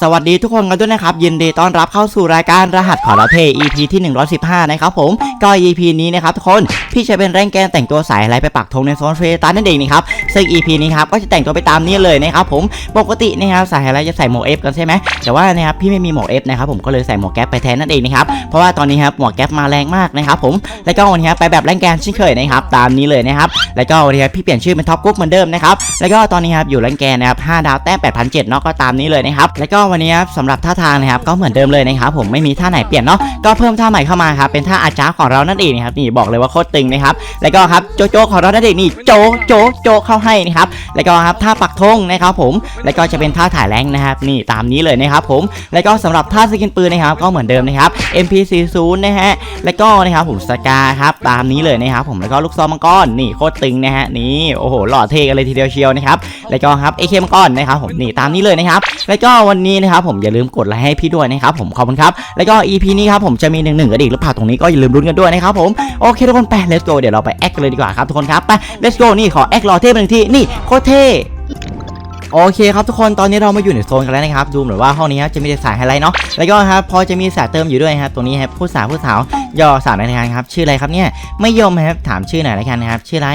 สวัสดีทุกคนกันด้วยนะครับ ยินดีต้อนรับเข้าสู่รายการรหัสขอรับเท EP ที่ 115 นะครับผมก็ EP นี้นะครับทุกคนพี่จะเป็นแรงแกนแต่งตัวสายอะไรไปปักธงในโซนเฟรตันนั่นเองนะครับซึ่ง EP นี้ครับก็จะแต่งตัวไปตามนี้เลยนะครับผมปกตินะครับสายอะไรจะใส่หมวก F กันใช่ไหมแต่ว่านะครับพี่ไม่มีหมวก F นะครับผมก็เลยใส่หมวกแก๊ปไปแทนนั่นเองนะครับเพราะว่าตอนนี้ครับหมวกแก๊ปมาแรงมากนะครับผมแล้วก็วันนี้ครับไปแบบแรงแกนเช่นเคยนะครับตามนี้เลยนะครับแล้วก็วันนี้ครับพี่เปลี่ยนชื่อเป็นท็อปกุ๊กเหมือนเดิมนะครับแล้วก็ตอนนี้ครับอยู่แรงแกนนะครับ5ดาวแต้ม8,007เนาะก็ตามนี้เลยนะครับแล้วก็็วันนี้ครับสำหรับท่าทางนะครับก็เหมือนเดิมเลยนะครับผมไม่มีท่าไหนเปลี่ยนเนาะก็เพิ่มท่าใหม่เข้ามาครับเป็นท่าอาจารย์ของเรานั่นเองนะครับนี่บอกเลยว่าโคตรตึงนะครับแล้วก็ครับโจโจของเรานั่นเองนี่โจโจโจเข้าให้นะครับแล้วก็ครับท่าปักธงนะครับผมแล้วก็จะเป็นท่าถ่ายแรงนะครับนี่ตามนี้เลยนะครับผมแล้วก็สำหรับท่าสกินปืนนะครับก็เหมือนเดิมนะครับ MP40 นะฮะแล้วก็นะครับผมสกาครับตามนี้เลยนะครับผมแล้วก็ลูกซองมังกรนี่โคตรตึงนะฮะนี่โอ้โหหล่อเท่กันเลยทีเดียวเชียวนะครับแล้วก็ครับ AK มังกรนะครับผมนี่ตามนี้เลยนะครับแล้วก็วันนี้นะครับผมอย่าลืมกดไลค์ให้พี่ด้วยนะครับผมขอบคุณครับแล้วก็ EP นี้ครับผมจะมีหนึ่งหนึ่งกันอีกหรือเปล่าตรงนี้ก็อย่าลืมรุ้นกันด้วยนะครับผมโอเคทุกคนไป let's go เดี๋ยวเราไปแอคกันเลยดีกว่าครับทุกคนครับไป let's go นี่ขอแอครอเท่เปหนึ่งทีนี่โคเท่ โอเคครับทุกคนตอนนี้เรามาอยู่ในโซนกันแล้วนะครับดูเหมือนว่าห้องนี้ครับจะมีแต่สายไฮไลท์เนาะแล้วก็ครับพอจะมีสายเติมอยู่ด้วยครับตรงนี้ครับผู้สาวผู้สาวย่อสาวในทางครับชื่ออะไรครับเนี่ยไม่ยมครับถามชื่อหน่อยละกันนะครับชื่ออะไร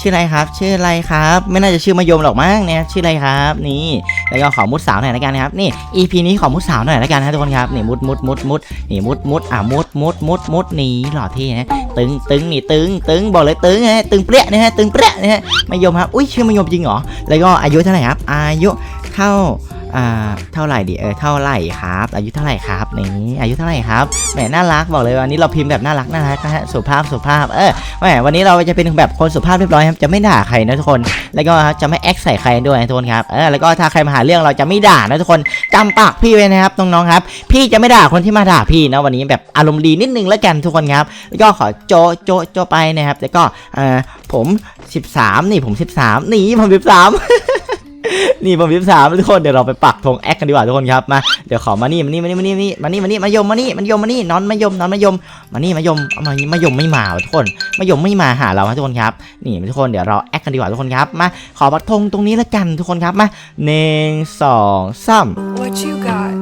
ชื่ออะไรครับ ชื่ออะไรครับ ไม่น่าจะชื่อมายมหรอกมั้งเนี่ยชื่ออะไรครับนี่แล้วก็ขอมุดสาวหน่อยละกันนะครับนี่ EP นี้ขอมุดสาวหน่อยละกันนะทุกคนครับนี่มุดมุดมุดมุดนี่มุดมุดอะมุดมุดมุดมุดนี่หล่อเท่นะตึงตึงนี่ตึงตึงบอกเลยตึงฮะตึงเปรี้ยนะฮะตึงเปรี้ยนะฮะมายมครับอุ้ยชื่อมายมจริงเหรอแล้วก็อายุเท่าไหร่ครับอายุเท่าอ่าเท่าไหร่ดิเออเท่าไหร่ครับ อายุเท่าไหร่ครับนี่อายุเท่าไหร่ครับแหมน่ารักบอกเลยวันนี้เราพิมพ์แบบน่ารักน่ารักนะฮะสุภาพสุภาพเออแหมวันนี้เราจะเป็นแบบคนสุภาพเรียบร้อยครับจะไม่ด่าใครนะทุกคน แล้วก็จะไม่แอคใส่ใครด้วยนะทุกคนครับเออแล้วก็ถ้าใครมาหาเรื่องเราจะไม่ด่านะทุกคนจำปากพี่ไว้นะครับน้องๆครับ พี่จะไม่ด่าคนที่มาด่าพี่นะวันนี้แบบอารมณ์ดีนิดนึงแล้วกันทุกคนครับ แล้วก็ขอโจโจโจไปนะครับแล้วก็เออผม 13 นี่ผม 13นี่ผม 13 นี่ผมสิบสามทุกคนเดี๋ยวเราไปปักธงแอคกันดีกว่าทุกคนครับมาเดี๋ยวขอมานี่มานี่มานี่มานี่มานี่มานี่มายมมานี่มันยมมานี่นอนมายมนอนมายมมานี่มายมเอามามายมไม่มาว่ะทุกคนมายมไม่มาหาเราฮะทุกคนครับนี่ทุกคนเดี๋ยวเราแอคกันดีกว่าทุกคนครับมาขอปักธงตรงนี้แล้วกันทุกคนครับมาหนึ่งสองสาม What you got?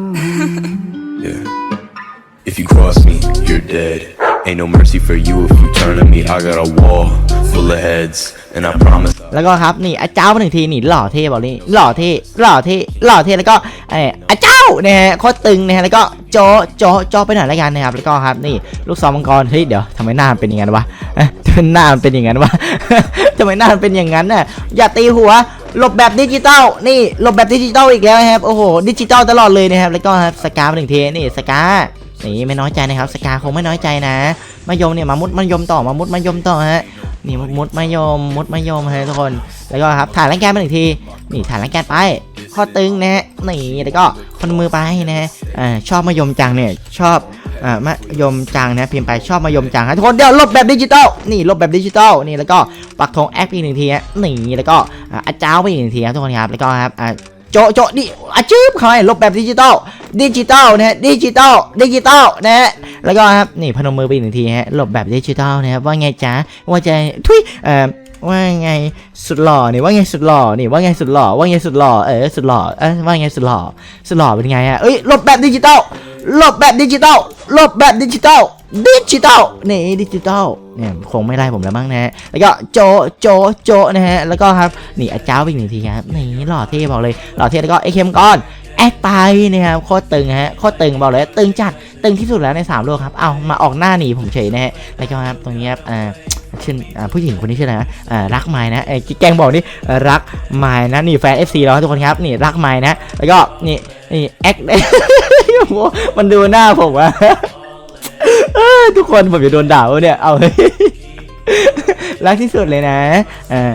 Yeah. If you cross me, you're dead. Ain't no mercy for you if you turn on me. I got a wall full of heads, and I promise. แล้วก็ครับนี่อาเจ้ามาหนึ่งทีนี่หล่อเท่บอกนี่หล่อเท่หล่อเท่หล่อเท่แล้วก็เอออาเจ้านะฮะโคตรตึงนะฮะแล้วก็โจโจโจไปหน่อยล้วกันนะครับแล้วก็ครับนี่ลูกซองมังกรเฮ้ยเดี๋ยวทำไมหน้ามันเป็นอย่างนั้นวะเอ๊ะทำไมหน้ามันเป็นอย่างนั้นวะทำไมหน้ามันเป็นอย่างนั้นน่ะอย่าตีหัวหลบแบบดิจิตอลนี่หลบแบบดิจิตอลอีกแล้วนะครับโอ้โหดิจิตอลตลอดเลยนะครับแล้วก็ครับสกามาหนึ่งทีนี่สกา นี่ไม่น้อยใจนะครับสกาคงไม่น้อยใจนะมายมเนี่ยมามุดมายมต่อมามุดมายมต่อฮะนี่มุดมุดมายมมุดมายมฮะทุกคนแล้วก็ครับถ่ายแรงแกนมาหนึ่งทีนี่ถ่ายแรงแกนไป ข้อตึงนะฮะนี่แล้วก็คนมือไปนะฮะอ่าชอบมายมจังเนี่ยชอบอ่ามายมจังนะพิมพ์ไปชอบมายมจังฮะทุกคนเดี๋ยวลบแบบดิจิตอลนี่ลบแบบดิจิตอลนี่แล้วก็ปักธงแอปอีกหนึ่งทีฮะนี่แล้วก็อ่าอาจ้าวไปอีกหนึ่งทีครับทุกคนครับแล้วก็ครับอ่าโจโจะดิอาจืบเขาให้ลบแบบดิจิตอล ดิจิตอลนะฮะดิจิตอลดิจิตอลนะฮะแล้วก็ครับนี่พนมมือไปหนึ่งทีฮะหลบแบบดิจิตอลนะครับว่าไงจ๊ะว่าจะทุยเอ่อว่าไงสุดหล่อนี่ว่าไงสุดหล่อนี่ว่าไงสุดหล่อว่าไงสุดหล่อเออสุดหล่อเออว่าไงสุดหล่อสุดหล่อเป็นไงฮะเอ้ยหลบแบบดิจิตอลหลบแบบดิจิตอลหลบแบบดิจิตอลดิจิตอลนี่ดิจิตอลเนี่ยคงไม่ไล่ผมแล้วมั้งนะฮะแล้วก็โจโจโจนะฮะแล้วก็ครับนี่อาจ้าวไปอีกหนึ่งทีครับนี่หล่อเท่บอกเลยหล่อเท่แล้วก็ไอเคมก้อน แอดไปนะครับโคตรตึงฮะโคตรตึงบอกเลยตึงจัดตึงที่สุดแล้วใน3โลกครับเอามาออกหน้าหนีผมเฉยนะฮะแล้วก็ครับตรงนี้ครับอ่าชื่อผู้หญิงคนนี้ชื่ออะไรนะอ่ารักไม้นะเอ้แกงบอกนี่รักไม้นะนี่แฟน FC เราทุกคนครับนี่รักไม้นะ แล้วก็นี่นี่แอคโอ้โหมันดูหน้าผมอะเอ้ยทุกคนผมจะโดนด่าวะเนี่ยเอารักที่สุดเลยนะอ่อ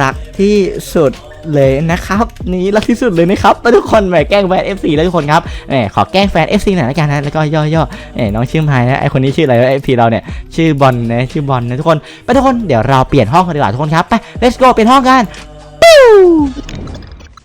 รักที่สุด เลยนะครับนี่รักที่สุดเลยนะครับทุกคนแหมแกล้งแฟน FC แล้วทุกคนครับแหมขอแกล้งแฟน FC หน่อยละกันนะแล้วก็ย่อๆเอ้น้องชื่อไมายนะไอคนนี้ชื่ออะไรวะไอพีเราเนี่ยชื่อบอลนะชื่อบอลนะทุกคนไปทุกคนเดี๋ยวเราเปลี่ยนห้องกันดีกว่าทุกคนครับไป let's go เปลี่ยนห้องกัน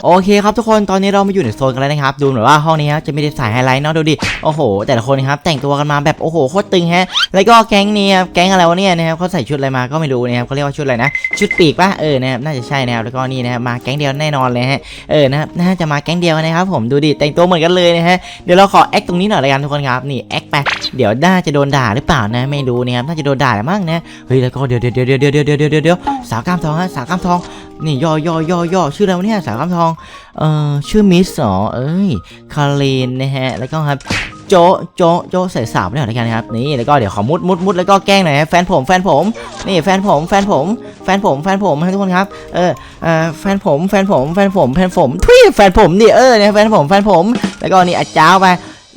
โอเคครับทุกคนตอนนี้เรามาอยู่ในโซนกันแล้วนะครับ ดูเหมือนว่าห้องนี้ครับจะมีสายไฮไลท์เนาะดูดิโอ้โห แต่ละคนครับแต่งตัวกันมาแบบโอ้โหโคตรตึงฮะแล้วก็แก๊งนี้ครับแก๊งอะไรวะเนี่ยนะครับเขาใส่ชุดอะไรมาก็ไม่รู้นะครับเขาเรียกว่าชุดอะไรนะชุดปีกปะเออนะครับน่าจะใช่นะครับแล้วก็นี่นะครับมาแก๊งเดียวแน่นอนเลยฮะเออนะน่าจะมาแก๊งเดียวนะครับผมดูดิแต่งตัวเหมือนกันเลยนะฮะเดี๋ยวเราขอแอคตรงนี้หน่อยละกันทุกคนครับนี่แอคไปเดี๋ยวน่าจะโดนด่าหรือเปล่านะไม่รู้นะครับน่าจะโดนด่าแหละมั้งนะเฮ้ยแล้วก็เดี๋ยวเดี๋ยวเดี๋ยวเดี๋ยวเดี๋ยวเดี๋ยวสาวกล้ามทองฮะสาวกล้ามทอง นี่ย่อย่อย่อย่อชื่ออะไรวะเนี่ยสาวกล้ามทองเอ่อชื่อมิสเหรอเอ้ยคาเลนนะฮะแล้วก็ครับโจโจโจใส่สามเนี่ยแล้วกันะครับนี่แล้วก็เดี๋ยวขอมุดมุดมุดแล้วก็แกล้งหน่อยฮะแฟนผมแฟนผมนี่แฟนผมแฟนผมแฟนผมแฟนผมทุกคนครับเออเอ่อแฟนผมแฟนผมแฟนผมแฟนผมทุยแฟนผมดิเออเนี่ยแฟนผมแฟนผมแล้วก็นี่อาจ้าไป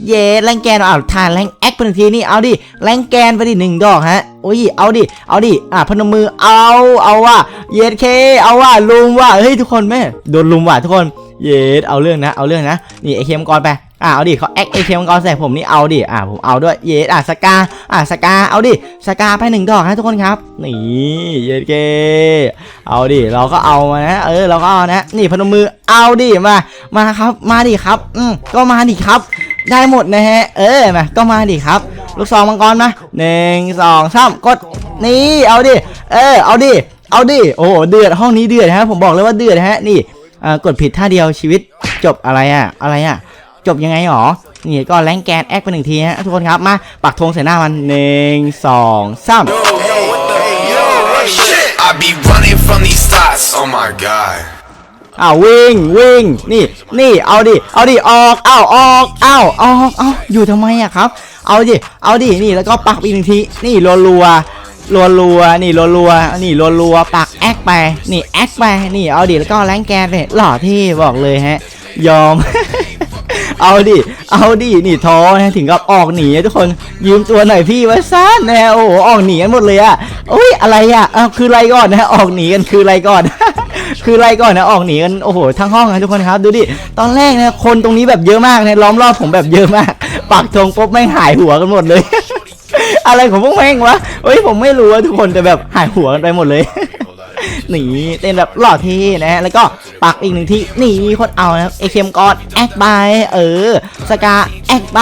เย่แรงแกนเอาทานแรงแอคไปหนึ่งทีนี่เอาดิแรงแกนไปดิหนึ่งดอกฮะโอ้ยเอาดิเอาดิอะพนมมือเอาเอาว่ะเย็ดเค เอาว่ะลุมว่ะเฮ้ยทุกคนแม่โดนลุมว่ะทุกคนเยสเอาเรื่องนะเอาเรื่องนะนี่ไอเคมกรไปอ่าเอาดิเขาแอคไอเคมกรใส่ผมนี่เอาดิอ่าผมเอาด้วยเยสอะสกาอะสกาเอาดิสกาไปหนึ่งดอกนะทุกคนครับนี่เยสเกเอาดิเราก็เอามานะเออเราก็เอานะ นี่พนมมือเอาดิมามาครับมาดิครับอืมก็มาดิครับ ได้หมดนะฮะ เออมาก็มาดิครับ ลูกซองมังกรมาหนึ่งสองสามกดนี่เอาดิ เออ เอาดิ เอาดิ โอ้โห เดือดห้องนี้เดือดฮะ ผมบอกเลยว่าเดือดฮะ นี่กดผิดท่าเดียวชีวิตจบอะไรอะอะไรอะจบยังไงหรอ นี่ก็แรงแกนแอคไปหนึ่งทีฮะทุกคนครับ มาปักธงใส่หน้ามันหนึ่งสองสาม I be running from these thoughts. Oh my god. อ้าววิ่งวิ่งนี่นี่เอาดิเอาดิออกอ้าวออกอ้าวออกอ้าวอยู่ทำไมอะครับ เอาดิเอาดินี่แล้วก็ปักอีกหนึ่งทีนี่รัวรัวรัวรัวนี่รัวรัวนี่รัวรัวปักแอคไปนี่แอคไปนี่เอาดิแล้วก็แรงแกนเลยหล่อที่บอกเลยฮะ ยอม เอาดิเอาดินี่ท้อนะถึงกับออกหนีทุกคนยืมตัวหน่อยพี่ไว้ซ่านนะฮะโอ้โหออกหนีกันหมดเลยอะโอ้ยอะไรอะอ้าวคืออะไรก่อนนะออกหนีกันคืออะไรก่อน คืออะไรก่อนนะออกหนีกันโอ้โหทั้งห้องนะทุกคนครับ ดูดิตอนแรกนะคนตรงนี้แบบเยอะมากนะล้อมรอบผมแบบเยอะมากปักธงปุ๊บแม่หายหัวกันหมดเลย อะไรของพวกแม่งวะเฮ้ยผมไม่รู้ว่าทุกคนแต่แบบหายหัวกันไปหมดเลยหนีเต้นแบบหล่อเที่นะฮะแล้วก็ปักอีกหนึ่งที่หนีคนเอานะครับเอเคมกอดแอคไปเออสกาแอคไป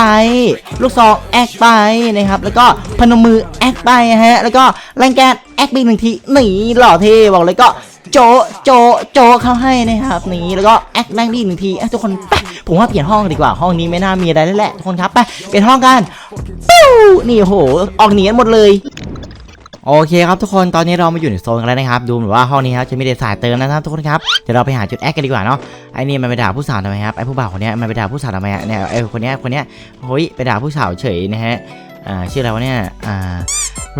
ลูกซองแอคไปนะครับแล้วก็พนมมือแอคไปฮะแล้วก็แรงแกนแอคไปอีหนึ่งทีหนีหล่อเท่บอกเลยก็ โจโจโจเข้าให้นะครับนีแล้วก็แอคแรงดีหนึ่งทีทุกคนไปผมว่าเปลี่ยนห้องดีกว่าห้องนี้ไม่น่ามีอะไรแล้วแหละทุกคนครับไปเปลี่ยนห้องกันปิ้วนี่โหออกหนีกันหมดเลยโอเคครับทุกคนตอนนี้เรามาอยู่ในโซนกันแล้วนะครับ ดูเหมือนว่าห้องนี้ครับจะมีเด็กสายเติมนะครับทุกคนครับเดี๋ยวเราไปหาจุดแอคกันดีกว่าเนาะไอ้นี่มันไปด่าผู้สาวทำไมครับไอ้ผู้บ่าวคนนี้มันไปด่าผู้สาวทำไมเนี่ยไอ้คนนี้คนนี้เฮ้ยไปด่าผู้สาวเฉยนะฮะ อ่าชื่ออะไรวะเนี่ยอ่า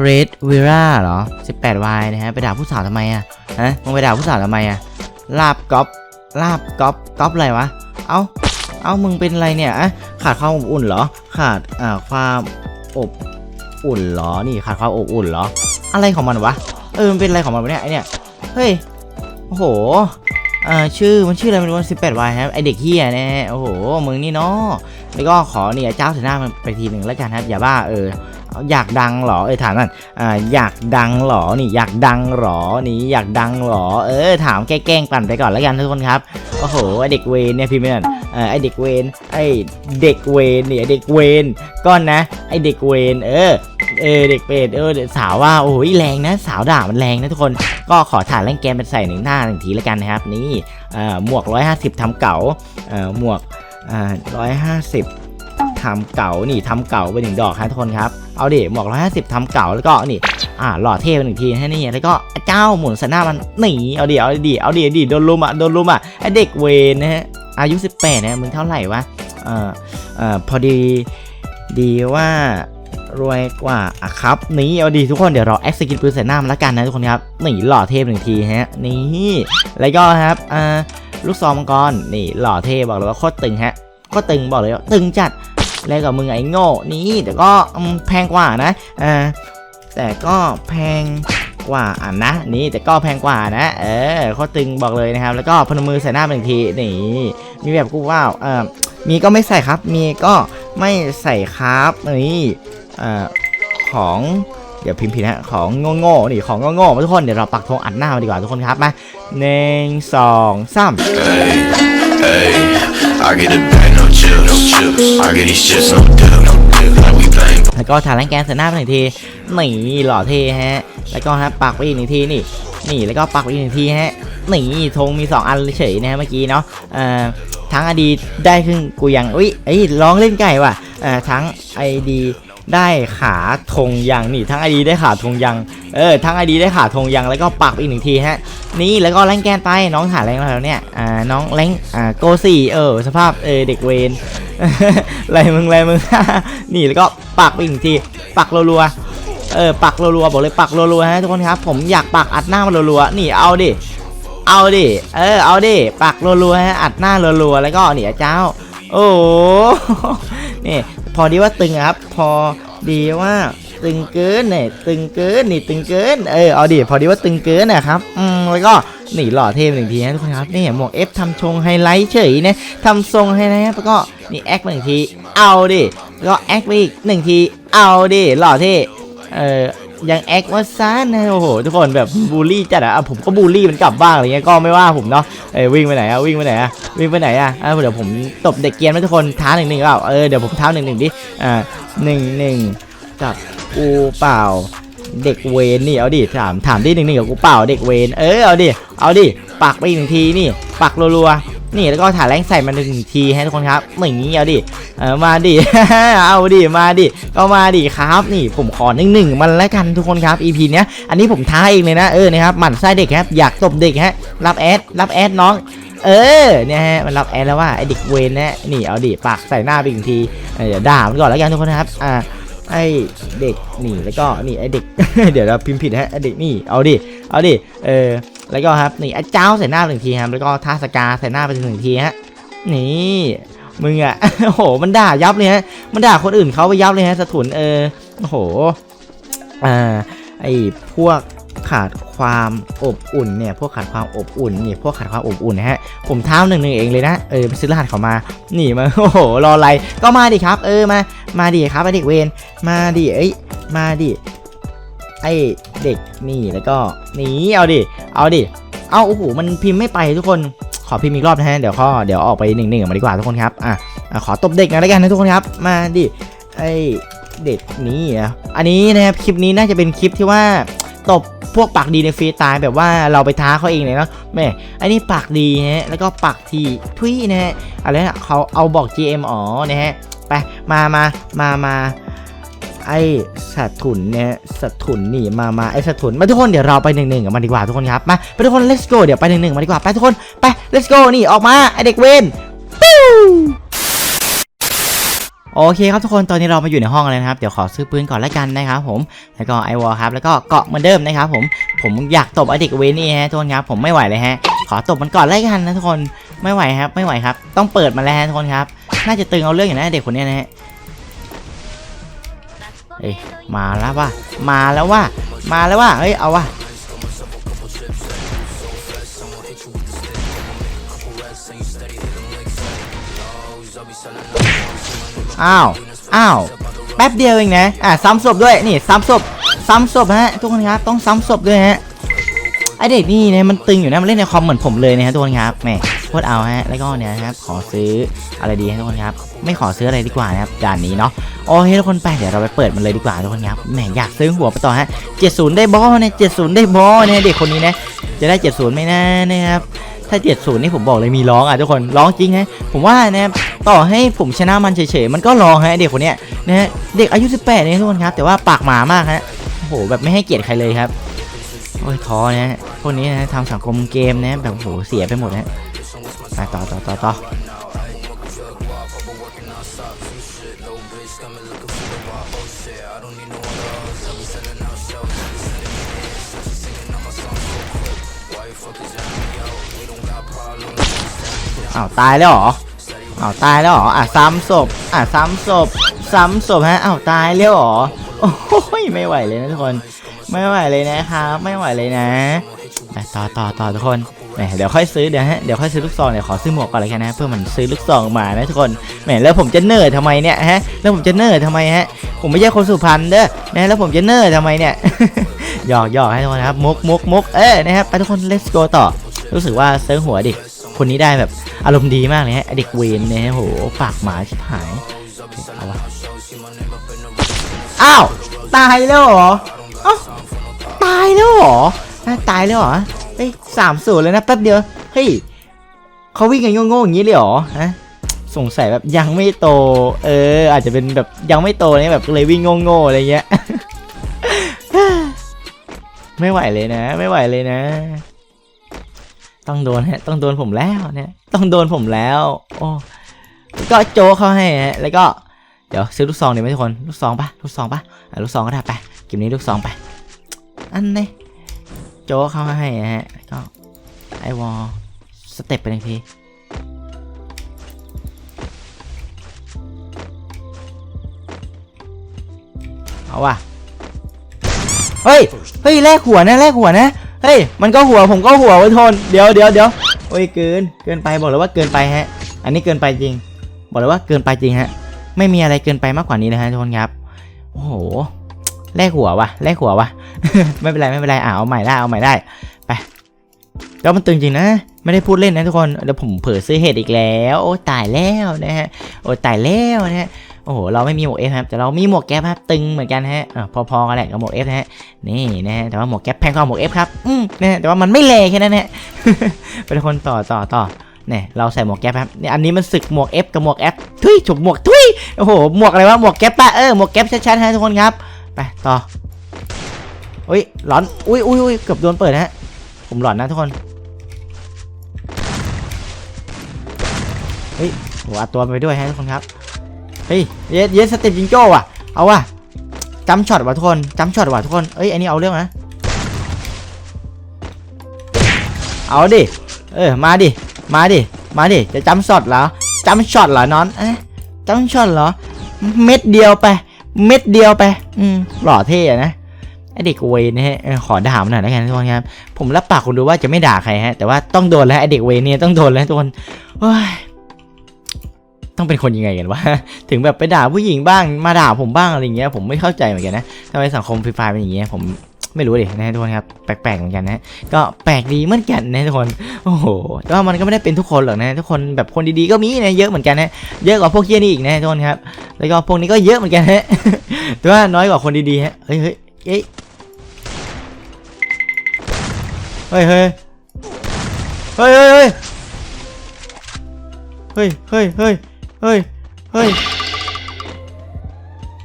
Red Vera เหรอ 18Y นะฮะไปด่าผู้สาวทำไมอะฮะมึงไปด่าผู้สาวทำไมอะลาบก๊อปลาบก๊อปก๊อปอะไรวะ เอ้าเอ้ามึงเป็นอะไรเนี่ยอะขาดความอบอุ่นเหรอ ขาดอ่าความอบอุ่นเหรอนี่ขาดความอบอุ่นเหรอ อะไรของมันวะเออมันเป็นอะไรของมันวะเนี่ยไอเนี่ยเฮ้ยโอ้โหอ่าชื่อมันชื่ออะไรไม่รู้สิบแปดวายครับไอเด็กเฮียแน่โอ้โหมึงนี่เนาะ แล้วก็ขอเนี่ยเจ้าถึงหน้ามันไปทีหนึ่งแล้วกันครับอย่าบ้าเอออยากดังเหรอเออถามนั่นอ่าอยากดังเหรอนี่อยากดังเหรอนี่อยากดังเหรอเออถามแกล้งปั่นไปก่อนแล้วกันทุกคนครับโอ้โหไอเด็กเวนเนี่ยพี่ไม่นั่นเออไอเด็กเวนไอเด็กเวนเนี่ยเด็กเวนก้อนนะไอเด็กเวนเออเออเด็กเป็ดเออสาวว่าโอ้ยแรงนะ สาวด่ามันแรงนะทุกคนก็ขอถ่ายแรงแกนเป็นใส่หนึ่งหน้าหนึ่งทีแล้วกันนะครับ นี่เอ่อหมวก 150ทำเก่าเอ่อหมวก อ่า150ทำเก่านี่ทำเก่าไปหนึ่งดอกครับทุกคนครับเอาดิหมวก150ทำเก่าแล้วก็นี่อ่าหล่อเท่ไปหนึ่งทีให้นี่แล้วก็เจ้าหมุนใส่น้ามันหนีเอาดิเอาดิเอาดิเอาดิโดนลุมอะโดนลุมอะไอเด็กเวนนะฮะอายุ 18นะมึงเท่าไหร่วะเอ่อเอ่อพอดีดีว่ารวยกว่าอะครับนี่เอาดีทุกคนเดี๋ยวเราแอคสกินปืนใส่หน้ามันละกันนะทุกคนครับหนีหล่อเทพหนึ่งทีฮะนี่แล้วก็ครับอ่า ลูกซองมังกรนี่หล่อเทพบอกเลยว่าโคตรตึงฮะโคตรตึงบอกเลยว่าตึงจัดแล้วกับมึงไอ้โง่นี่แต่ก็แพงกว่านะอ่าแต่ก็แพงกว่าอะนะนี่แต่ก็แพงกว่านะ เออโคตรตึงบอกเลยนะครับ แล้วก็พนมมือใส่หน้ามันหนึ่งทีนี่มีแบบกูว้าวเออมีก็ไม่ใส่ครับ มีก็ไม่ใส่ครับนี่เอ่อของ เดี๋ยวพิมพ์ผิดนะของโง่ๆนี่ของโง่ๆมาทุกคนเดี๋ยวเราปักธงอัดหน้ามาดีกว่าทุกคนครับมาหนึ่งสองสาม แล้วก็ถ่ายแรงแกนเสร็จหน้าไปหนึ่งทีนี่หล่อเท่ฮะ แล้วก็ฮะปักไปอีกหนึ่งทีนี่ นี่แล้วก็ปักไปอีกหนึ่งทีฮะนี่ธงมี 2 อันเฉยนะฮะเมื่อกี้เนาะเอ่อทั้งอดีได้ขึ้นกูยังอุ้ยเอ้ร้องเล่นไก่ว่ะเอ่อทั้งไอดี ได้ขาธงยังนี่ทั้งไอดีได้ขาธงยังเออทั้งไอดีได้ขาธงยังแล้วก็ปักอีกหนึ่งทีฮะนี่แล้วก็แรงแกนไปน้องถ่ายแรงแล้วเนี่ยอ่าน้องแรงอ่าโกสี่เออสภาพเออเด็กเวนอะไรมึงอะไรมึงนี่แล้วก็ปักอีกหนึ่งทีปักรัวๆเออปักรัวๆบอกเลยปักรัวๆฮะทุกคนครับผมอยากปักอัดหน้ามันรัวๆนี่เอาดิเอาดิเออเอาดิปักรัวๆฮะอัดหน้ารัวๆแล้วก็เนี่ยเจ้า โอ้โหนี่ อดีว่าตึงครับ พอดีว่าตึงเกินเนี่ยตึงเกินนี่ตึงเกินเออเอาดิพอดีว่าตึงเกินนะครับอืมแล้วก็หนีหล่อเทพหนึ่งทีนะทุกคนครับนี่หมวกเอฟทำชงไฮไลท์เฉยนะทำทรงให้นะครับแล้วก็นี่แอคหนึ่งทีเอาดิแล้วก็แอคไปอีกหนึ่งทีเอาดิหล่อเท่เออ ยังแอคว่าซ่านนะโอ้โหทุกคนแบบบูลลี่จัดอะอะผมก็บูลลี่มันกลับบ้างอะไรเงี้ยก็ไม่ว่าผมเนาะเออวิ่งไปไหนอะวิ่งไปไหนอะวิ่งไปไหนอะอะเดี๋ยวผมตบเด็กเกียนไว้ทุกคนท้าหนึ่งหนึ่งเปล่าเออเดี๋ยวผมท้าหนึ่งหนึ่งดิอ่าหนึ่งหนึ่งกับกูเปล่าเด็กเวนนี่เอาดิถามถามดิหนึ่งหนึ่งกับกูเปล่าเด็กเวนเออเอาดิเอาดิปักไปอีกหนึ่งทีนี่ปักรัวๆ นี่แล้วก็ถ่ายแรงใส่มาหนึ่งทีให้ทุกคนครับอย่งนี้เอาดิเออมาดิ เอาดิมาดิก็มาดิครับ นี่ผมขอหนึ่งหนึ่งมันแล้วกันทุกคนครับ EP เนี้ยอันนี้ผมท้าเองเลยนะเออนะครับหมั่นไส้เด็กครับอยากตบเด็กฮะรับแอดรับแอดน้องเออเนี่ยฮะมันรับแอดแล้วว่าไอเด็กเวนนะนี่เอาดิปากใส่หน้าไปอีกทีเดี๋ยวด่ามันก่อนแล้วกันทุกคนครับอ่าไอเด็กนี่แล้วก็นี่ไอเด็ก เดี๋ยวเราพิมพ์ผิดฮะไอเด็กนี่เอาดิเอาดิเออ แล้วก็ครับนี่ไอเจ้าใส่หน้าไปหนึ่งทีครับแล้วก็ท่าสกาใส่หน้าไปหนึ่งทีฮะนี่มึงอะโอ้โหมันด่ายับเลยฮะมันด่าคนอื่นเขาไปยับเลยฮะสถุนเออโอ้โหอ่าไอ้พวกขาดความอบอุ่นเนี่ยพวกขาดความอบอุ่นนี่พวกขาดความอบอุ่นนะฮะผมเท้าหนึ่งหนึ่งเองเลยนะเออไปซื้อรหัสเขามานี่มาโอ้โหรออะไรก็มาดิครับ เออมามาดิครับไอเด็กเวนมาดิเอ้ยมาดิ ไอเด็กนี่แล้วก็หนีเอาดิ เอาดิ เอาโอ้โหมันพิมพ์ไม่ไปทุกคนขอพิมพ์อีกรอบนะฮะเดี๋ยวข้อเดี๋ยวออกไปหนึ่งหนึ่งมาดีกว่าทุกคนครับอะขอตบเด็กหน่อยแล้วกันนะทุกคนครับมาดิไอเด็กนี้อะอันนี้นะครับคลิปนี้น่าจะเป็นคลิปที่ว่าตบพวกปากดีในฟรีตล์แบบว่าเราไปท้าเขาเองเลยเนาะแม่อันนี้ปากดีนะฮะแล้วก็ปากทีทุยนะฮะอะไรนะเขาเอาบอก GM อ๋อนะฮะไปมามามามา ไอสัตว์ถุนเนี่ยสัตว์ถุนนี่มามาไอสัตว์ถุนมาทุกคนเดี๋ยวเราไปหนึ่งหนึ่งกันมาดีกว่าทุกคนครับมาไปทุกคน let's go เดี๋ยวไปหนึ่งหนึ่งมาดีกว่าไปทุกคนไป let's go นี่ออกมาไอเด็กเวนปิ้วโอเคครับทุกคนตอนนี้เรามาอยู่ในห้องแล้วนะครับ เดี๋ยวขอซื้อปืนก่อนแล้วกันนะครับผมแล้วก็ไอวอลครับแล้วก็เกาะเหมือนเดิมนะครับผมผมอยากตบไอเด็กเวนนี่ฮะทุกคนครับผมไม่ไหวเลยฮะขอตบมันก่อนแล้วกันนะทุกคนไม่ไหวครับไม่ไหวครับ ต้องเปิดมาแล้วฮะทุกคนครับน่าจะตึงเอาเรื่องอยู่นะเด็กคนนี้นะฮะ เอ้ยมาแล้วว่ะมาแล้วว่ะมาแล้วว่ะเฮ้ยเอาว่ะอ้าวอ้าวแป๊บเดียวเองนะอะซ้ำศพด้วยนี่ซ้ำศพซ้ำศพฮะทุกคนครับต้องซ้ำศพด้วยฮะไอเด็กนี่เนี่ยมันตึงอยู่นะมันเล่นในคอมเหมือนผมเลยนะฮะทุกคนครับแหม โคตรเอาฮะแล้วก็เนี่ยนะครับขอซื้ออะไรดีฮะทุกคนครับไม่ขอซื้ออะไรดีกว่านะครับจานนี้เนาะโอเคทุกคนไปเดี๋ยวเราไปเปิดมันเลยดีกว่าทุกคนครับแหมอยากซื้อหัวไปต่อฮะ70ได้บอเนี่ย70ได้บอเนี่ยเด็กคนนี้นะจะได้70ไหมนะนะครับถ้า 70 นี่ผมบอกเลยมีร้องอะทุกคนร้องจริงฮะผมว่านะครับต่อให้ผมชนะมันเฉยๆมันก็ร้องฮะเด็กคนเนี้ยนะฮะเด็กอายุ 18เนี่ยทุกคนครับ แต่ว่าปากหมามากฮะโอ้โหแบบไม่ให้เกียรติใครเลยครับโอ้ยท้อนะฮะพวกนี้นะทำสังคมเกมนะแบบโอ้โหเสียไปหมดนะ ไปต่อต่อต่อต่ออ้าวตายแล้วเหรออ้าวตายแล้วเหรออะซ้ำศพอะซ้ำศพซ้ำศพฮะอ้าวตายแล้วเหรอโอ้ยไม่ไหวเลยนะทุกคน ไม่ไหวเลยนะครับ ไม่ไหวเลยนะต่อต่อต่อทุกคน แหมเดี๋ยวค่อยซื้อเดี๋ยวฮะเดี๋ยวค่อยซื้อลูกซองเดี๋ยวขอซื้อหมวกก่อนเลยกันนะเพื่อมันซื้อลูกซองมานะทุกคนแหมแล้วผมจะเนิร์ดทำไมเนี่ยฮะแล้วผมจะเนิร์ดทำไมฮะผมไม่ใช่คนสุพรรณเด้อนะแล้วผมจะเนิร์ดทำไมเนี่ยหยอกหยอกให้ทุกคนครับมุกมุกมุกเออนะครับไปทุกคน let's go ต่อ รู้สึกว่าเซิร์ฟหัวดิคนนี้ได้แบบอารมณ์ดีมากเลยฮะเด็กเวนเนี่ยโหปากหมาชิบหายเอาวะอ้าวตายแล้วเหรออ้าตายแล้วเหรอตายแล้วเหรอ เฮ้ยสามศูนเลยนะแป๊บเดียว เฮ้ยเขาวิ่งกันโง่ๆอย่างนี้เลยเหรอฮะสงสัยแบบยังไม่โต เออ อาจจะเป็นแบบยังไม่โตเนี่ยแบบเลยวิ่งโง่ๆอะไรเงี้ย ไม่ไหวเลยนะ ไม่ไหวเลยนะ ต้องโดนฮะ ต้องโดนผมแล้วเนี่ย ต้องโดนผมแล้ว โอ้ก็โจเขาให้ฮะ แล้วก็เดี๋ยวซื้อลูกซองดีไหมทุกคน ลูกซองปะลูกซองปะอะลูกซองก็ได้ไป เกมนี้ลูกซองไป อันนี้ โจกเข้ามาให้ฮะก็ไอวอลสเต็ปไปหนึ่งทีเอาว่ะเฮ้ย เฮ้ยแลกหัวนะแลกหัวนะ เฮ้ย มันก็หัวผมก็หัวไว้ทน เดี๋ยวเดี๋ยวเดี๋ยวโอ้ยเกิน เกินไปบอกเลยว่าเกินไปฮะ อันนี้เกินไปจริง บอกเลยว่าเกินไปจริงฮะ ไม่มีอะไรเกินไปมากกว่านี้เลยฮะทุกคนครับ โอ้โห แลกหัววะแลกหัววะ ไม่เป็นไรไม่เป็นไรอ่าเอาใหม่ได้เอาใหม่ได้ไปแล้วมันตึงจริงนะ ไม่ได้พูดเล่นนะทุกคนเดี๋ยวผมเผลอซื้อเห็ดอีกแล้ว โอ้ตายแล้วนะฮะโอ้ตายแล้วนะฮะโอ้โหเราไม่มีหมวกเอฟครับแต่เรามีหมวกแก๊ปครับตึงเหมือนกันฮะอะพอๆกันแหละกับหมวกเอฟนะฮะนี่นะฮะแต่ว่าหมวกแก๊ปแพงกว่าหมวกเอฟครับอืมนะฮะแต่ว่ามันไม่แรงแค่นั้นแหละเป็นคนต่อต่อต่อเนี่ยเราใส่หมวกแก๊ปครับเนี่ยอันนี้มันศึกหมวกเอฟกับหมวกแอฟทุยฉกหมวกทุยโอ้โหหมวกอะไรวะหมวกแก๊ปปะเออหมวกแก๊ปชัดๆฮะทุกคนครับ ไปต่ออุ้ยหลอนอุ้ยอุ้ยอุ้ยเกือบโดนเปิดนะฮะผมหลอนนะทุกคนเฮ้ยโหอัดตัวไปด้วยฮะทุกคนครับเฮ้ยเยสเยสสเต็ปจิงโจ้ว่ะเอาว่ะจำช็อตว่ะทุกคนจำช็อตว่ะทุกคนเอ้ยอันนี้เอาเรื่องนะเอาดิเออมาดิมาดิมาดิจะจำช็อตเหรอจำช็อตเหรอนอนเอ๊ะจำช็อตเหรอเม็ดเดียวไป เม็ดเดียวไป อืมหล่อเท่อะนะไอเด็กเวนนะฮะเออขอด่ามันหน่อยแล้วกันทุกคนครับผมรับปากคุณดูว่าจะไม่ด่าใครฮะ แต่ว่าต้องโดนแล้วไอเด็กเวนเนี่ยต้องโดนแล้วทุกคนโอ้ยต้องเป็นคนยังไงกันวะถึงแบบไปด่าผู้หญิงบ้างมาด่าผมบ้างอะไรอย่างเงี้ยผมไม่เข้าใจเหมือนกันนะทำไมสังคมฟรีไฟเป็นอย่างเงี้ยผม ไม่รู้ดินะทุกคนครับแปลกๆเหมือนกันนะก็แปลกดีเหมือนกันนะทุกคนโอ้โหแต่ว่ามันก็ไม่ได้เป็นทุกคนหรอกนะทุกคนแบบคนดีๆก็มีนะเยอะเหมือนกันนะเยอะกว่าพวกเฮี้ยนี่อีกนะทุกคนครับแล้วก็พวกนี้ก็เยอะเหมือนกันฮะแต่ว่าน้อยกว่าคนดีๆฮะเฮ้ยเฮ้ยเฮ้ยเฮ้ยเฮ้ยเฮ้ยเฮ้ยเฮ้ยเฮ้ยเฮ้ยเฮ้ยเฮ้ย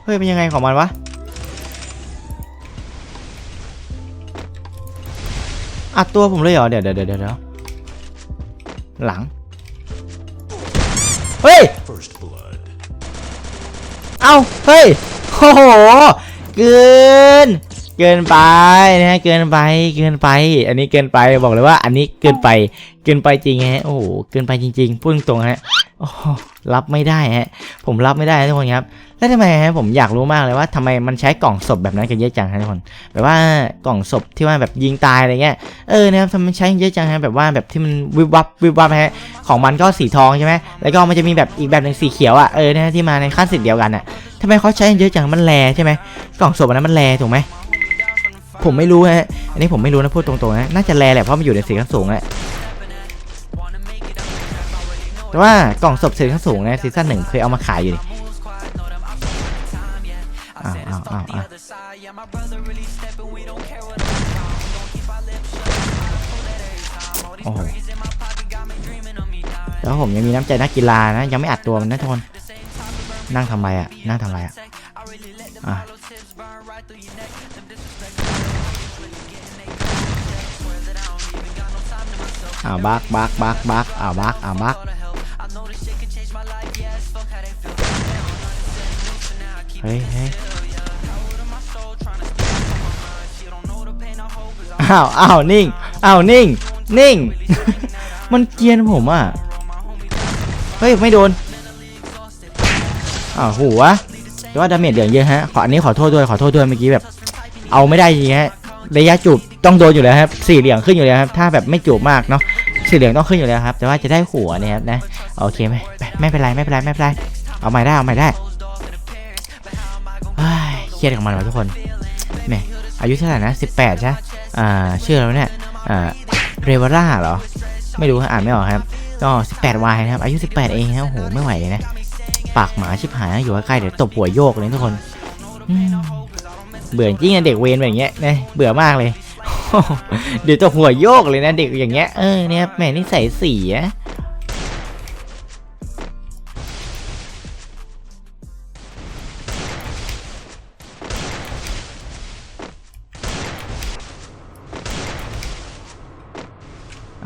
เฮ้ยเป็นยังไงของมันวะ อัดตัวผมเลยเหรอเดี๋ยวเดี๋ยวเดี๋ยวเดี๋ยวหลัง เฮ้ย เอ้า เฮ้ย โอ้โห เกิน เกินไปนะฮะ เกินไป เกินไป อันนี้เกินไป บอกเลยว่า อันนี้เกินไป เกินไปจริงฮะ โอ้โห เกินไปจริงๆ พูดตรงฮะ โอ้รับไม่ได้ฮะ ผมรับไม่ได้ทุกคนครับ แล้วทำไมฮะผมอยากรู้มากเลยว่าทำไมมันใช้กล่องศพแบบนั้นกันเยอะจังฮะทุกคนแบบว่ากล่องศพที่ว่าแบบยิงตายอะไรเงี้ยเออนะครับทำไมใช้เยอะจังฮะแบบว่าแบบที่มันวิบวับวิบวับฮะของมันก็สีทองใช่ไหมแล้วก็มันจะมีแบบอีกแบบหนึ่งสีเขียวอะเออนะที่มาในขั้นสิทธิ์เดียวกันอะทำไมเขาใช้เยอะจังมันแรใช่ไหมกล่องศพอันนั้นมันแรถูกไหมผมไม่รู้ฮะอันนี้ผมไม่รู้นะพูดตรงๆนะน่าจะแรแหละเพราะมันอยู่ในสีขั้นสูงแหละแต่ว่ากล่องศพสีขั้นสูงนะซีซั่นหนึ่งเคยเอามาขายอยู่นี่ อ้าวอ้าวอ้าวอ้าวโอ้โหแล้วผมยังมีน้ำใจนักกีฬานะ ยังไม่อัดตัวมันนะทุกคนนั่งทำไมอะ นั่งทำไมอะอะอ้าวบักบักบักบักอ้าวบักอ้าวบักเฮ้ยเฮ้ย อ้าวอ้าวนิ่งอ้าวนิ่ง นิ่ง มันเกียนผมอะ เฮ้ย ไม่โดน อ้าวหัวแต่ว่าดาเมจเหลืองเยอะฮะ ขออันนี้ขอโทษด้วยขอโทษด้วยเมื่อกี้แบบ เอาไม่ได้จริงฮะ ระยะจูบต้องโดนอยู่แล้วครับ สี่เหลี่ยมขึ้นอยู่แล้วครับ ถ้าแบบไม่จูบมากเนาะ สี่เหลี่ยมต้องขึ้นอยู่แล้วครับ แต่ว่าจะได้หัวเนี่ยครับนะ โอเคไหมไม่เป็นไรไม่เป็นไรไม่เป็นไร เอาใหม่ได้เอาใหม่ได้เฮ้ยเครียดกับมันวะทุกคนแหมอายุเท่าไหร่นะสิบแปดใช่ อ่าชื่ออะไรวเนี่ยอ่าเรเวล่าเหรอ ไม่รู้อ่านไม่ออกครับ ก็ 18วายนะครับ อายุ 18 เองนะโอ้โหไม่ไหวเลยนะ ปากหมาชิบหายนะอยู่ใกล้ๆเดี๋ยวตบหัวโยกเลยทุกคน เบื่อจริงนะเด็กเวรแบบเงี้ยนะเบื่อมากเลย เดี๋ยวตบหัวโยกเลยนะเด็กอย่างเงี้ย เออเนี่ยแม่นี่ใส่สีอะ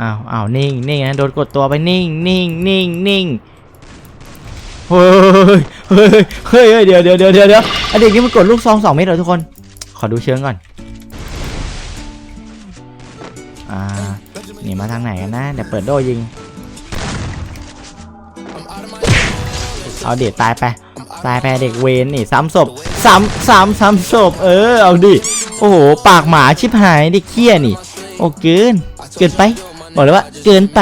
อ้าวอ้าวนิ่งนิ่งนะโดนกดตัวไปนิ่งนิ่งนิ่งนิ่งเฮ้ยเฮ้ยเฮ้ยเดี๋ยวเดี๋ยวเดี๋ยวเดี๋ยวเดี๋ยวอเด็กนี่มันกดลูกซองสองเม็ดเหรอทุกคน ขอดูเชิงก่อน อ่าหนีมาทางไหนกันนะ เดี๋ยวเปิดโดยิง เอาเด็กตายไป ตายไปเด็กเวนนี่ซ้ำศพซ้ำซ้ำซ้ำศพเออ เอาดิ โอ้โห ปากหมาชิบหายเด็กเคี้ยนี่ โอ้เกิน เกินไป บอกเลยว่าเกินไป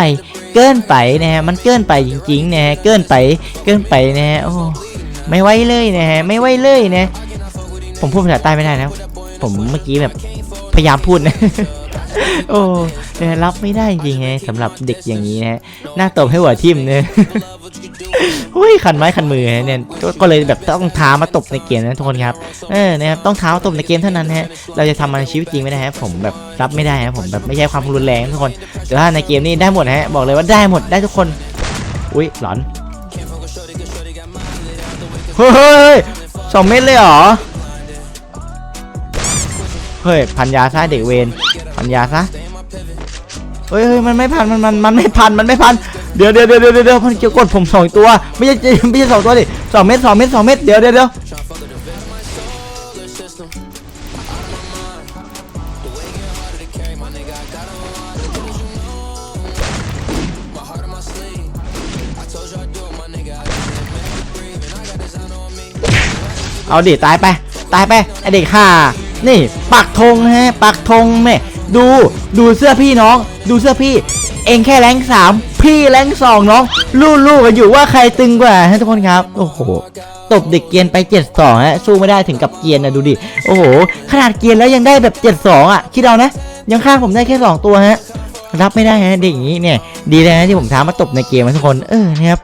เกินไปนะฮะมันเกินไปจริงๆนะฮะเกินไปเกินไปนะฮะโอ้ไม่ไหวเลยนะฮะไม่ไหวเลยนะผมพูดภาษาใต้ไม่ได้นะ ผมเมื่อกี้แบบพยายามพูดนะโอ้เนี่ยรับไม่ได้จริงๆไงสำหรับเด็กอย่างนี้นะฮะหน้าตบให้หัวทิ่มเนี่ ยหุ้ยคันไม้คันมือนะเนี่ยก็ก็เลยแบบต้องท้ามาตบในเกมนะทุกคนครับเออนะครับต้องท้าตบในเกมเท่านั้นฮะเราจะทำมันชีวิตจริงไม่ได้ฮะผมแบบรับไม่ได้ฮะผมแบบไม่ใช่ความรุนแรงทุกคน แต่ถ้าในเกมนี้ได้หมดฮะบอกเลยว่าได้หมดได้ทุกคนอุ้ยหลอนเฮ้ยสองเม็ดเลยเหรอเฮ้ยพันยาซะเด็กเวนพันยาซะเฮ้ยเฮ้ยมันไม่พันมันมันมันไม่พันมันไม่พัน เดี๋ยวเดี๋ยวเดี๋ยวเดี๋ยวเดี๋ยวมันจะกดผมสองตัวไม่ใช่ไม่ใช่สองตัวดิสองเม็ดสองเม็ดสองเม็ดเดี๋ยวเดี๋ยวเดี๋ยวเอาดิตายไปตายไปไอเด็กห่า นี่ปักธงฮะปักธงแม่ดูดูเสื้อพี่น้อง ดูเสื้อพี่ เองแค่แรงสามพี่แรงสองน้อง ลู่ๆกันอยู่ว่าใครตึงกว่าฮะทุกคนครับ โอ้โหตบเด็กเกียนไป 7-2ฮะสู้ไม่ได้ถึงกับเกียนนะดูดิโอ้โหขนาดเกียนแล้วยังได้แบบ 7-2 อะ คิดเอานะ ยังฆ่าผมได้แค่ 2 ตัวฮะรับไม่ได้ฮะเด็กอย่างนี้เนี่ย ดีเลยนะที่ผมท้ามาตบในเกมนะทุกคนเออนะครับ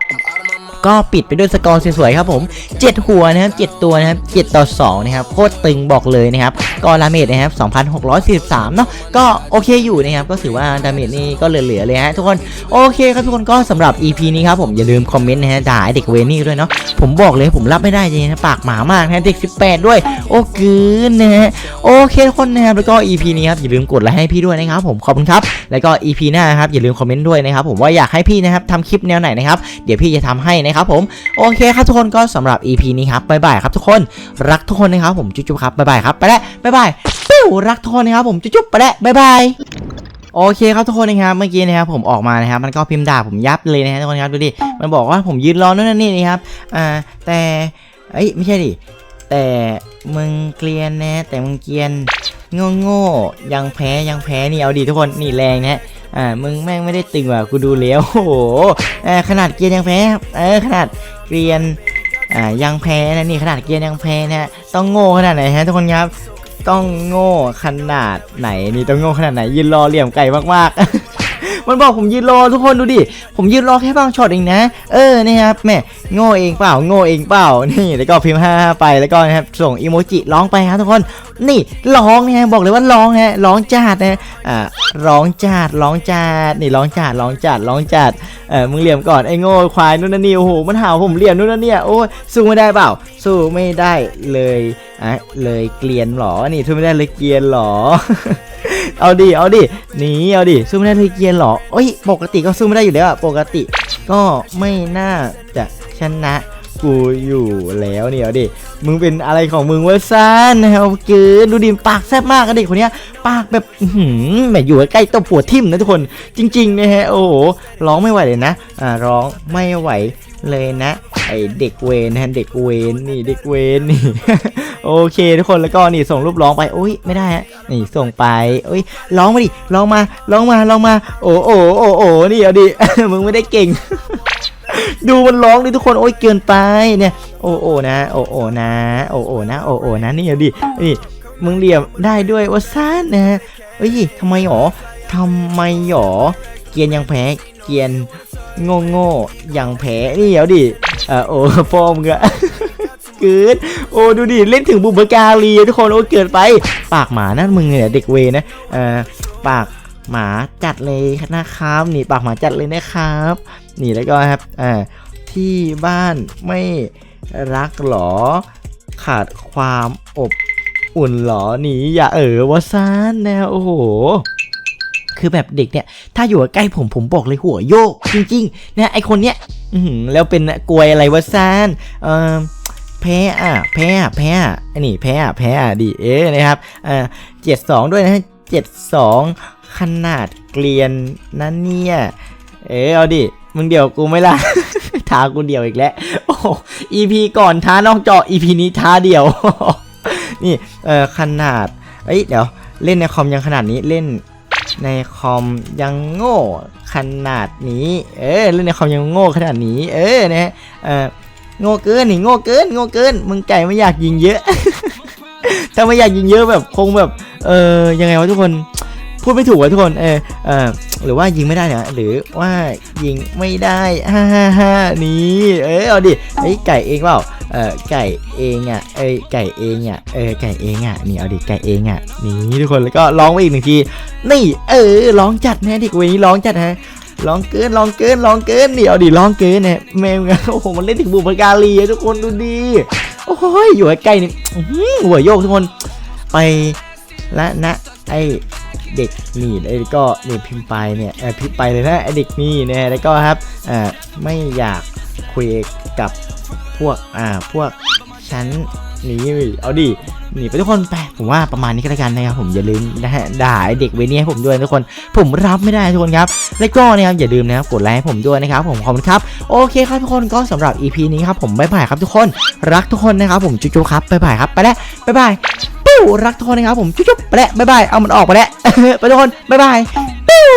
ก็ปิดไปด้วยสกอร์สวยๆครับผม 7 หัวนะครับ7ตัวนะครับ7ต่อ2นะครับโคตรตึงบอกเลยนะครับก็ดาเมจนะครับ2,643เนาะก็โอเคอยู่นะครับก็ถือว่าดาเมจนี่ก็เหลือๆเลยฮะทุกคนโอเคครับทุกคนก็สำหรับ EP นี้ครับผมอย่าลืมคอมเมนต์นะฮะด่าเด็กเวนี่ด้วยเนาะผมบอกเลยผมรับไม่ได้จริงๆนะปากหมามากนะเด็ก 18 ด้วย โอ้กินนะฮะโอเคทุกคนนะครับแล้วก็ EP นี้ครับอย่าลืมกดไลค์ให้พี่ด้วยนะครับผมขอบคุณครับแล้วก็ EP หน้าครับอย่าลืมคอมเมนต์ด้วยนะครับผมว่าอยากให้พี่นะครับทำคลิปแนวไหนนะครับเดี๋ยวพี่จะทำให้นะครับผมโอเคครับทุกคนก็สำหรับ EP นี้ครับบ๊ายบายครับทุกคนรักทุกคนนะครับผมจุ๊บๆครับบ๊ายบายครับไปแล้วบ๊ายบายปิ้วรักทุกคนนะครับผมจุ๊บๆไปแล้วบ๊ายบายโอเคครับทุกคนนะครับเมื่อกี้นะครับผมออกมานะครับมันก็พิมพ์ด่าผมยับเลยนะฮะทุกคนครับดูดิมันบอกว่าผมยืนรอนู่นนนนี่นะครับอ่าแต่เอ้ยไม่ใช่ดิแต่มึงเกลียนนะแต่มึงเกลียนโง่โง่ยังแพ้ยังแพ้นี่เอาดีทุกคนนี่แรงนะ อ่ามึงแม่งไม่ได้ตึงว่ะกูดูแล้วโอ้โหขนาดเกียร์ยังแพ้เออขนาดเกียร์อ่ายังแพ้นะนี่ขนาดเกียร์ยังแพ้นะต้องโง่ขนาดไหนฮะทุกคนครับต้องโง่ขนาดไหนนี่ต้องโง่ขนาดไหนยืนรอเหลี่ยมไก่มากๆ มันบอกผมยืนรอทุกคนดูดิ ผมยืนรอแค่บางช็อตเองนะ เออนี่ครับแม่โง่เองเปล่าโง่เองเปล่า นี่แล้วก็พิมพ์ห้าไปแล้วก็นะครับส่งอีโมจิร้องไปครับทุกคน นี่ร้องนะฮะบอกเลยว่าร้องฮะร้องจัดนะอ่าร้องจัดร้องจัดนี่ร้องจัดร้องจัดร้องจัดเออมึงเหลี่ยมก่อนไอ้โง่ควายนู่นนั่นนี่โอ้โหมันหาผมเหลี่ยมนู่นนั่นเนี่ยโอ้ยสู้ไม่ได้เปล่า สู้ไม่ได้เลยอะเลยเกลียนหรอนี่สู้ไม่ได้เลยเกลียนหรอ เอาดิ เอาดิหนีเอาดิ สู้ไม่ได้เลยเกียนเหรอเอ้ย ปกติก็สู้ไม่ได้อยู่แล้วอะปกติก็ไม่น่าจะชนะกูอยู่แล้วเนี่ยเอาดิ มึงเป็นอะไรของมึงวะซ่านนะครับเกินดูดิปากแซ่บมากอะเด็กคนเนี้ย ปากแบบหืมแหมอยู่ใกล้ตัวปวดทิ่มนะทุกคน จริงๆนะฮะ โอ้โห ร้องไม่ไหวเลยนะ อ่า ร้องไม่ไหวเลยนะ ไอเด็กเวนนะฮะเด็กเวนนี่เด็กเวนนี่โอเค ทุกคนแล้วก็นี่ส่งรูปร้องไปโอ้ยไม่ได้ฮะนี่ส่งไปโอ้ยร้องมาดิร้องมาร้องมาร้องมา โอ้โอ้โอ้โอ้นี่เอาดิมึงไม่ได้เก่ง ดูมันร้องดิทุกคนโอ้ยเกินไปเนี่ยโอ้โอ้นะโอ้โอ้นะโอ้โอ้นะโอ้โอ้นะนี่เอาดินี่มึงเหลี่ยมได้ด้วยว่าซ่านนะเอ้ยทำไมหรอทำไมหรอเกียนยังแพ้เกียนโง่โง่ยังแพ้นี่เดี๋ยวดิ ออโอ้ฟอร์มกะเกินโอ้ดูดิเล่นถึงบุบการีทุกคนโอ้เกินไป ปากหมานั่นมึงเนี่ยเด็กเวนะเออปากหมาจัดเลยนะครับนี่ปากหมาจัดเลยนะครับ นี่แล้วก็ครับอ่าที่บ้านไม่รักหรอ ขาดความอบอุ่นหรอหนีอย่าเออวะซานแนวโอ้โห คือแบบเด็กเนี่ย ถ้าอยู่ใกล้ผมผมบอกเลยหัวโยก จริงๆ นะไอคนเนี้ยแล้วเป็นกลวยอะไรวะซานเออแพ้อะแพ้อะแพ้อะอ้นี่แพ้อะแพ้อะดิเอ๊นะครับเออเจ็ดสองด้วยนะเจ็ดสองขนาดเกลียนนั่นเนี่ยเออเอาดิมึงเดี๋ยวกูไม่ล่ะท้ากูเดียวอีกแล้วโอ้โห EP ก่อนท้านอกจอ EP นี้ท้าเดียว นี่เออขนาดเอ้ยเดี๋ยวเล่นในคอมยังขนาดนี้เล่น ในคอมยังโง่ขนาดนี้ เออเล่นในคอมยังโง่ขนาดนี้ เออนะฮะเออโง่เกินนี่โง่เกินโง่เกิน มึงไก่ไม่อยากยิงเยอะ ถ้าไม่อยากยิงเยอะแบบคงแบบ เออยังไงวะทุกคนพูดไม่ถูกวะทุกคนเออเออหรือว่ายิงไม่ได้เนี่ยหรือว่ายิงไม่ได้ฮ่าฮ่าฮ่านี่เออเอาดิไอ้ยไก่เองเปล่า เออไก่เองอะ เอ้ยไก่เองอะ เออไก่เองอะ นี่เอาดิไก่เองอะ นี่ทุกคนแล้วก็ร้องไปอีกหนึ่งที นี่ เออร้องจัดนะเด็กเวรนี้ร้องจัดฮะร้องเกินร้องเกินร้องเกินนี่เอาดิร้องเกินเนี่ยแมวงโอ้โหมันเล่นถึงบุพการีอะทุกคนดูดีโอ้ยอยู่ใกล้ๆนี่หัวโยกทุกคนไปละนะไอเด็กนี่ไอ้วก็นี่พิมพ์ไปเนี่ยพิมพ์ไปเลยนะไอเด็กนี่เนี่ยแล้วก็ครับอ่าไม่อยากคุยกับ วกอ่าพวกฉันหนีเอาดิหนีไปทุกคนไปผมว่าประมาณนี้ก็แล้วกันนะครับผมอย่าลืมนะฮะด่าเด็กเวรนี้ให้ผมด้วยทุกคน ผมรับไม่ได้ทุกคนครับ แล้วก็นะครับอย่าลืมนะครับกดไลค์ให้ผมด้วยนะครับผมขอบคุณครับโอเคครับทุกคนก็สำหรับ EP นี้ครับผมบ๊ายบายครับทุกคน รักทุกคนนะครับผมจุ๊บๆครับบ๊ายบายครับไปแล้วบ๊ายบายปิ้วรักทุกคนนะครับผมจุ๊บๆไปแล้วบ๊ายบายเอามันออกไปแล้วไปทุกคนบ๊ายบายปิ้ว